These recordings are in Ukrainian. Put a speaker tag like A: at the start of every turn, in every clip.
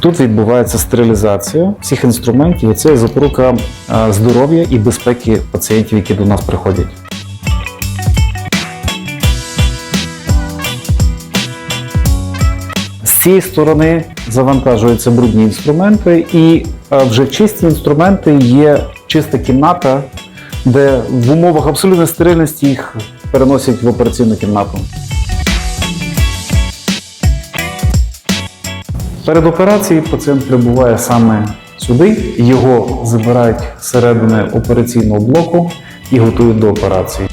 A: Тут відбувається стерилізація всіх інструментів. і Це запорука е, здоров'я і безпеки пацієнтів, які до нас приходять. З цієї сторони завантажуються брудні інструменти, і е, вже чисті інструменти є чиста кімната, де в умовах абсолютної стерильності їх переносять в операційну кімнату. Перед операцією пацієнт прибуває саме сюди, його забирають зсередини операційного блоку і готують до операції.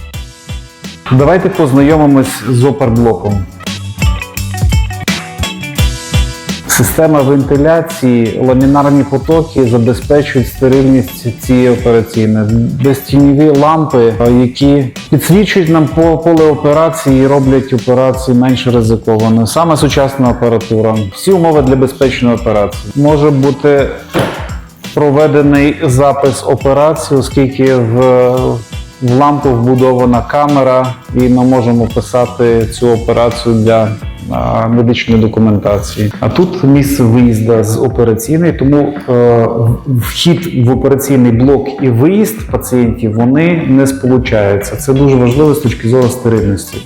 A: Давайте познайомимось з оперблоком. Система вентиляції, ламінарні потоки забезпечують стерильність цієї операційної. Безтіньові лампи, е, які підсвічують нам поле операції і роблять операцію менш ризикованою. Саме сучасна апаратура. Всі умови для безпечної операції. Може бути проведений запис операції, оскільки в, в лампу вбудована камера, і ми можемо писати цю операцію для медичної документації. А тут місце виїзду з операційної, тому е, вхід в операційний блок і виїзд пацієнтів вони не сполучаються. Це дуже важливо з точки зору стерильності.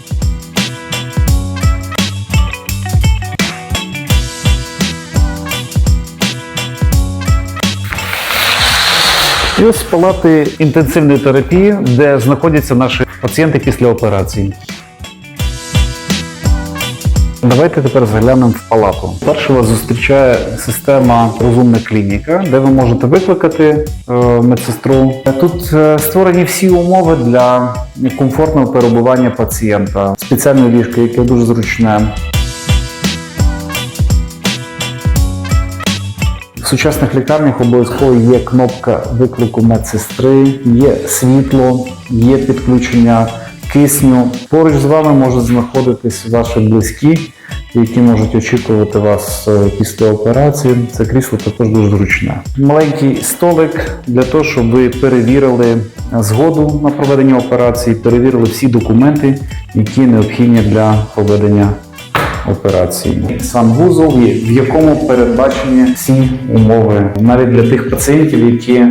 A: Ось палати інтенсивної терапії, де знаходяться наші пацієнти після операції. Давайте тепер заглянемо в палату. Перше вас зустрічає система Розумна клініка, де ви можете викликати е, медсестру. Тут е, створені всі умови для комфортного перебування пацієнта. Спеціальне ліжко, яке дуже зручне. Сучасних лікарнях обов'язково є кнопка виклику медсестри, є світло, є підключення кисню. Поруч з вами можуть знаходитись ваші близькі, які можуть очікувати вас е, після операції. Це крісло також дуже зручне. Маленький столик для того, щоб ви перевірили згоду на проведення операції, перевірили всі документи, які необхідні для проведення операції. Сам вузол, в якому передбачені всі умови, навіть для тих пацієнтів, які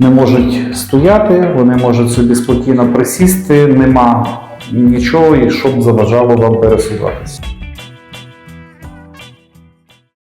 A: не можуть стояти, вони можуть собі спокійно присісти, нема нічого, і щоб заважало вам пересуватися.